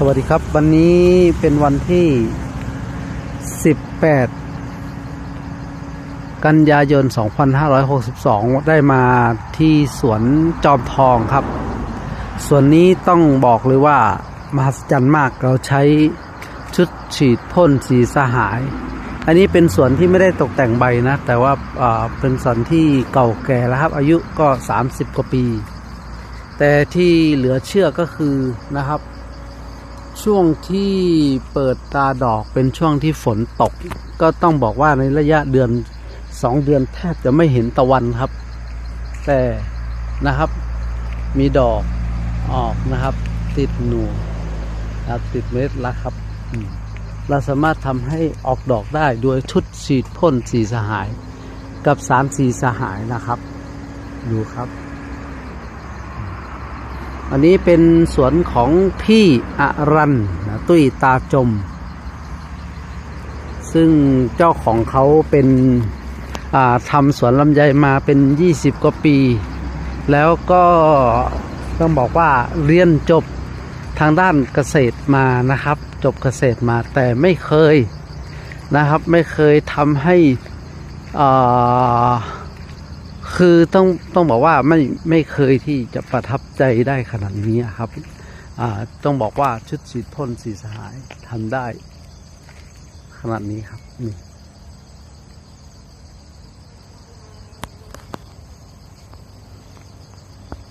สวัสดีครับ วันนี้เป็นวันที่ 18 กันยายน 2562 ได้มาที่สวนจอมทองครับ สวนนี้ต้องบอกเลยว่ามหัศจรรย์มากเราใช้ชุดฉีดพ่นสีสหาย อันนี้เป็นสวนที่ไม่ได้ตกแต่งใบนะ แต่ว่าอ่าเป็นสวนที่เก่าแก่แล้วครับ อายุก็ 30 กว่าปี แต่ที่เหลือเชื่อก็คือนะครับ ช่วงที่เปิดตาดอกเป็นช่วงที่ฝนตก ก็ต้องบอกว่าในระยะเดือนสองเดือนแทบจะไม่เห็นตะวันครับ แต่นะครับ มีดอกออกนะครับ ติดหนูนะครับติดเม็ดล้วครับ เราสามารถทำให้ออกดอกได้โดยชุดฉีดพ่นสีสหาย กับสารสีสหายนะครับ ดูครับ อันนี้เป็นสวนของพี่อรันนะตุ้ยตาจม ซึ่งเจ้าของเขาเป็นทำสวนลำไยมาเป็น 20 กว่าปี แล้วก็ต้องบอกว่าเรียนจบทางด้านเกษตรมานะครับ จบเกษตรมาแต่ไม่เคยนะครับ ไม่เคยทำให้อ่า คือต้องต้องบอกว่าไม่ไม่เคยที่จะประทับใจได้ขนาดนี้ครับอ่าต้องบอกว่าชุดสีพ่นสีสหายทำได้ ขนาดนี้ครับนี่